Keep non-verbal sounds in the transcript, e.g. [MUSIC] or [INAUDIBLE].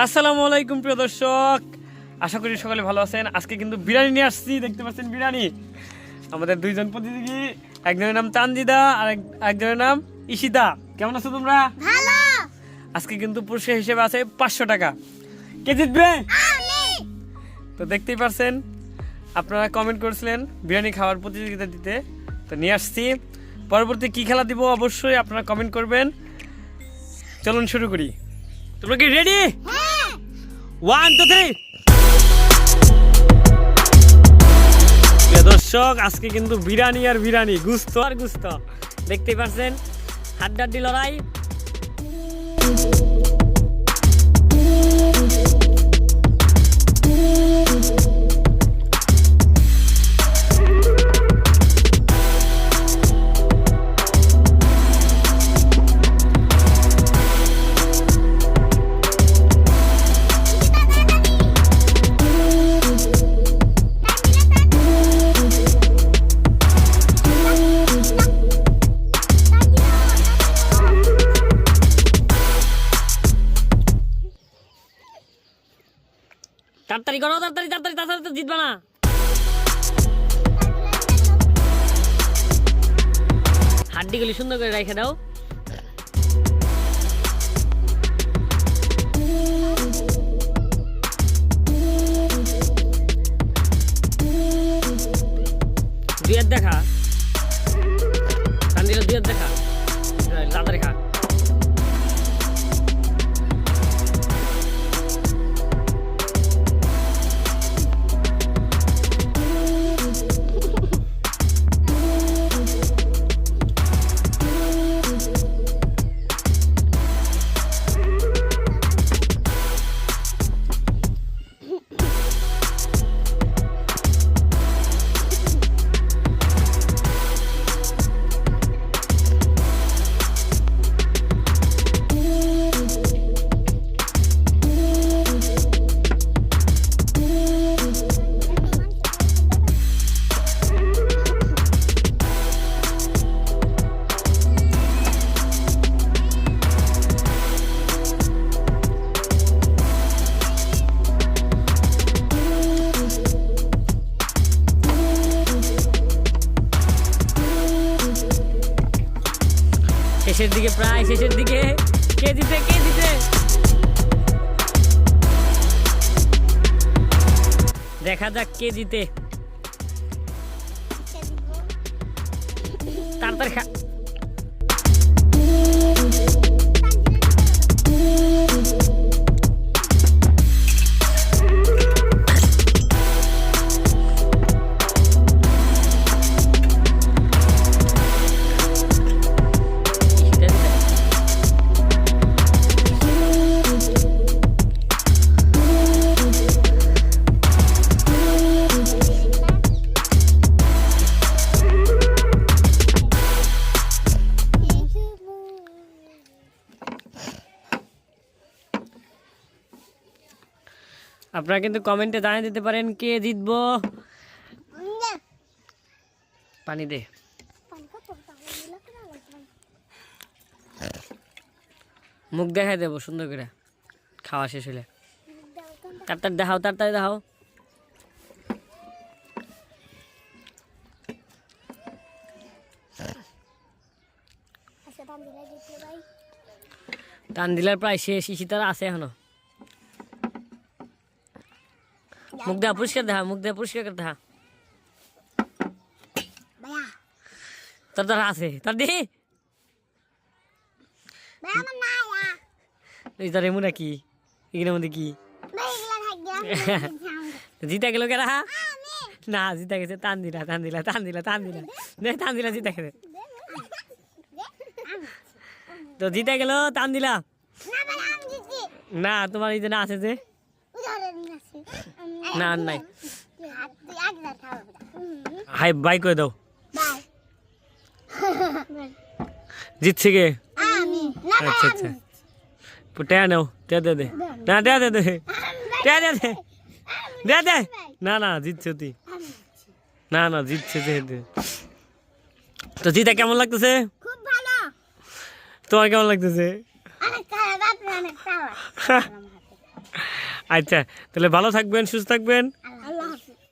আসসালামু আলাইকুম প্রিয় দর্শক। আশা করি সকলে ভালো আছেন। আজকে কিন্তু বিরিয়ানি নিয়ে আসছি দেখতে পাচ্ছেন বিরিয়ানি। আমাদের দুইজন প্রতিযোগী একজনের নাম তানজিদা আর একজনের নাম ইশিতা কেমন আছো তোমরা? ভালো। আজকে কিন্তু পুরস্কার হিসেবে আছে পাঁচশো টাকা। কে জিতবে? আমি। তো দেখতেই পারছেন আপনারা কমেন্ট করেছিলেন বিরিয়ানি খাওয়ার প্রতিযোগিতা দিতে। তো নিয়ে আসছি। পরবর্তী কি খেলা দিব অবশ্যই আপনারা কমেন্ট করবেন। চলুন শুরু করি। তোমরা কি রেডি হ্যাঁ। ওয়ান টু থ্রি দর্শক, আজকে কিন্তু বিরিয়ানি আর বিরিয়ানি, গুস্ত আর গুস্ত। দেখতেই পাচ্ছেন হাড্ডাড্ডি লড়াই। তাড়াতাড়ি করো তাড়াতাড়ি তাড়াতাড়ি তাড়াতাড়ি তো জিতবা না। হাড্ডিগুলি সুন্দর করে রেখে দাও। দেখা। শেষের দিকে প্রায় শেষের দিকে। কে দিতে কে দিতে দেখা যাক কে জিতে। তাড়াতাড়ি খা আপনারা কিন্তু কমেন্টে জানিয়ে দিতে পারেন কে জিতবো। পানি দে। মুখ দেখাই দেবো সুন্দর করে। খাওয়া শেষ হলে তাড়াতাড়ি দেখাও তাড়াতাড়ি দেখাও। টান দিলার প্রায় শেষ ইসি তারা আছে এখনও। মুখ দেহা পরিষ্কার দেখা মুখ দেহা পরিষ্কার করে দেখা ভাইয়া। তোর আছে তার এই তার এমন কি এগুলোর মধ্যে কি? জিতা গেল কে রাহা আমি। না জিতা গেছে টান দিলা টান দিলা টান দিলা টান দিলা। দেখ টান দিলা জিতা গেছে। তো জিতে গেল টান দিলা। না তোমার এই যে না আছে যে। না আর নাই। হাই বাই করে দাও। জিতছে কে? ভাই আচ্ছা আচ্ছা। টেয়া নাও টেয়া দে দে। না টেয়া দে দে। টেয়া দে দে। দে দে। না না জিতছে তুই না না জিতছে যেহেতু। তো জিতা কেমন লাগতেছে? তোমার কেমন লাগতেছে? [LAUGHS] আচ্ছা তাহলে ভালো থাকবেন সুস্থ থাকবেন।